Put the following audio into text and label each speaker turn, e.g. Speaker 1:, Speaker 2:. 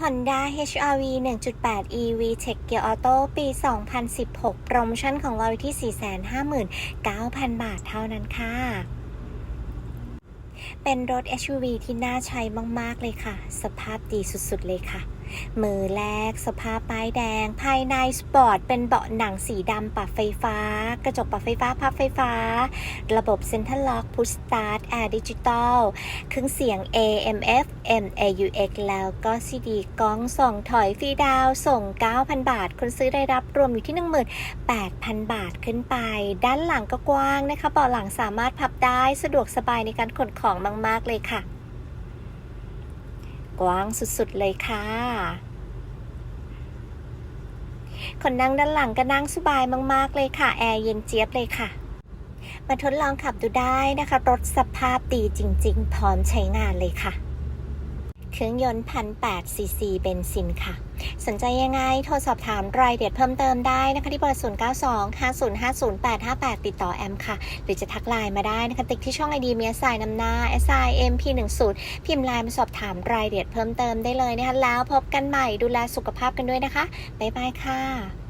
Speaker 1: Honda HR-V 1.8 EV Tech Gear Auto ปี 2016 โปรโมชั่นของเราที่ 459,000 บาทเท่านั้นค่ะเป็นรถ SUV ที่น่าใช้มาก ๆ เลยค่ะ สภาพดีสุด ๆ เลยค่ะ มือแรกสภาพป้ายแดง ภายในสปอร์ต เป็นเบาะหนังสีดำปรับไฟฟ้า กระจกปรับไฟฟ้าพับไฟฟ้า ระบบ Center Lock Push Start Air Digital เครื่องเสียง AM FM AUX แล้วก็ CD กล้องส่องถอยฟรีดาวส่ง 9,000 บาท คนซื้อได้รับรวมอยู่ที่ 18,000 บาทขึ้นไป ด้านหลังก็กว้างนะคะเบาะหลังสามารถพับได้สะดวกสบายในการขนของมาก ๆ เลยค่ะ กว้างสุดๆ เลยค่ะ คนนั่งด้านหลังก็นั่งสบายมากๆ เลยค่ะ แอร์เย็นเจี๊ยบเลยค่ะ มาทดลองขับดูได้นะคะ รถสภาพดีจริง ๆ พร้อมใช้งานเลยค่ะ เครื่องยนต์พันแปดซีซีเบนซินค่ะ สนใจยังไง โทรสอบถามรายละเอียดเพิ่มเติมได้นะคะ ที่เบอร์ 092 505 0858 ติดต่อแอมค่ะ หรือจะทักไลน์มาได้นะคะ ติ๊กที่ช่องไอดีเมียสายนำหน้า S I M P 1 0พิมพ์ไลน์มาสอบถามรายละเอียดเพิ่มเติมได้เลยนะคะ แล้วพบกันใหม่ดูแลสุขภาพกันด้วยนะคะ บ๊ายบายค่ะ